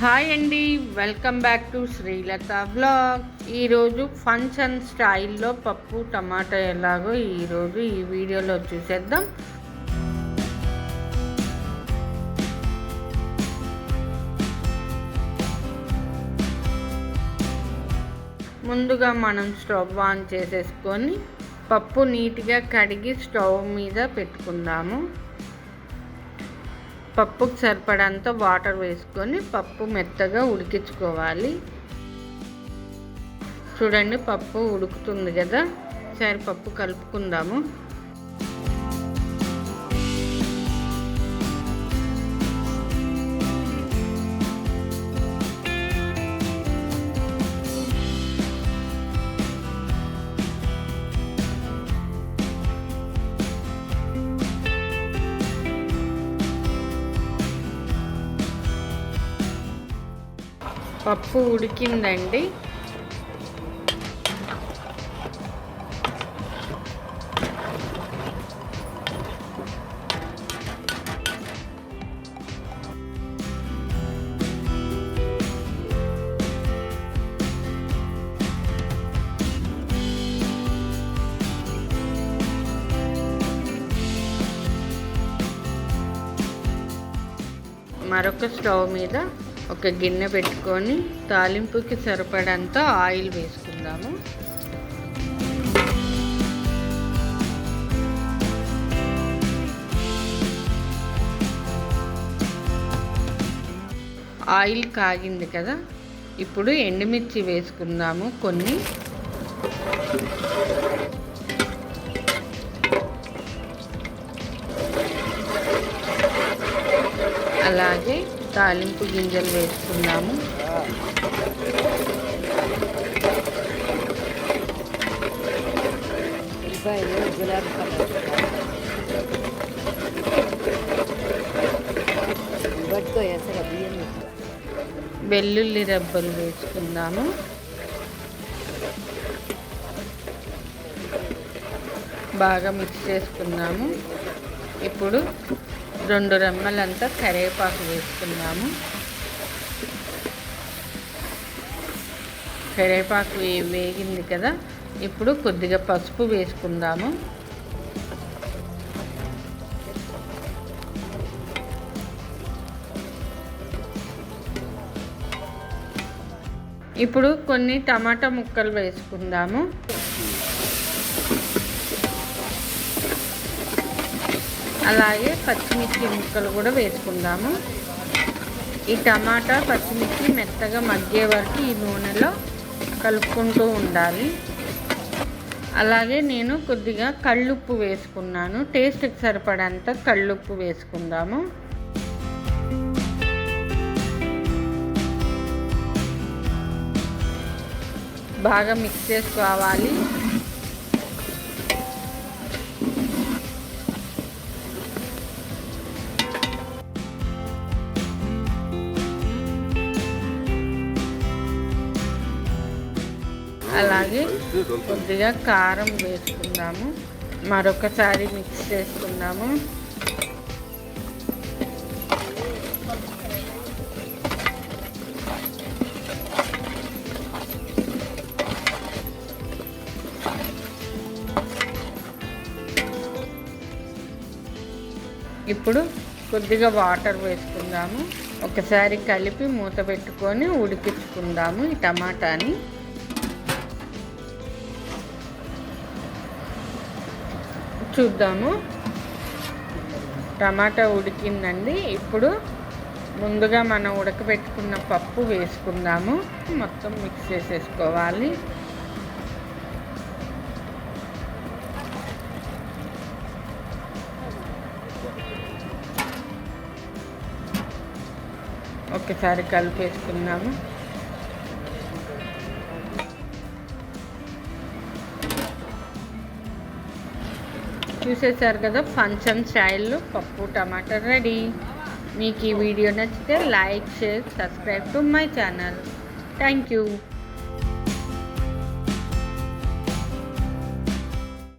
Hi అండి welcome back to Srilatha blog ఈరోజు function స్టైల్లో పప్పు టమాటా ఎలాగో ఈరోజు ఈ వీడియోలో చూసేద్దాం. ముందుగా మనం స్టవ్ ఆన్ చేసేసుకొని పప్పు నీట్గా కడిగి స్టవ్ మీద పెట్టుకుందాము. పప్పుకు సరిపడంత వాటర్ వేసుకొని పప్పు మెత్తగా ఉడికించుకోవాలి. చూడండి పప్పు ఉడుకుతుంది కదా. సరే పప్పు కలుపుకుందాము. పప్పు ఉడికిందండి. మరొక స్టవ్ మీద ఒక గిన్నె పెట్టుకొని తాలింపుకి సరిపడంత ఆయిల్ వేసుకుందాము. ఆయిల్ కాగింది కదా ఇప్పుడు ఎండుమిర్చి వేసుకుందాము కొన్ని. అలాగే తాలింపు గింజలు వేసుకున్నాము. గులాబీ కలర్ పట్టుకో బియ్యం వెల్లుల్లి రెబ్బలు వేసుకుందాము బాగా మిక్స్ చేసుకున్నాము. ఇప్పుడు రెండు రెమ్మలంతా కరివేపాకు వేసుకున్నాము. కరివేపాకు వేగింది కదా ఇప్పుడు కొద్దిగా పసుపు వేసుకుందాము. ఇప్పుడు కొన్ని టమాటా ముక్కలు వేసుకుందాము. అలాగే పచ్చిమిర్చి ముక్కలు కూడా వేసుకుందాము. ఈ టమాటా పచ్చిమిర్చి మెత్తగా మగ్గే వరకు ఈ నూనెలో కలుపుకుంటూ ఉండాలి. అలాగే నేను కొద్దిగా కళ్ళుప్పు వేసుకున్నాను. టేస్ట్కి సరిపడంత కళ్ళుప్పు వేసుకుందాము. బాగా మిక్స్ చేసుకోవాలి. అలాగే కొద్దిగా కారం వేసుకుందాము. మరొకసారి మిక్స్ చేసుకుందాము. ఇప్పుడు కొద్దిగా వాటర్ వేసుకుందాము. ఒకసారి కలిపి మూత పెట్టుకొని ఉడికించుకుందాము ఈ టమాటాని. చూద్దాము. టమాటా ఉడికిందండి. ఇప్పుడు ముందుగా మనం ఉడకబెట్టుకున్న పప్పు వేసుకుందాము. మొత్తం మిక్స్ చేసేసుకోవాలి. ఒకసారి కలిపేసుకున్నాము చూసేసారు కదా ఫంక్షన్ స్టైల్లో పప్పు టమాటా రెడీ. మీకు ఈ వీడియో నచ్చితే like share subscribe to my channel. Thank you.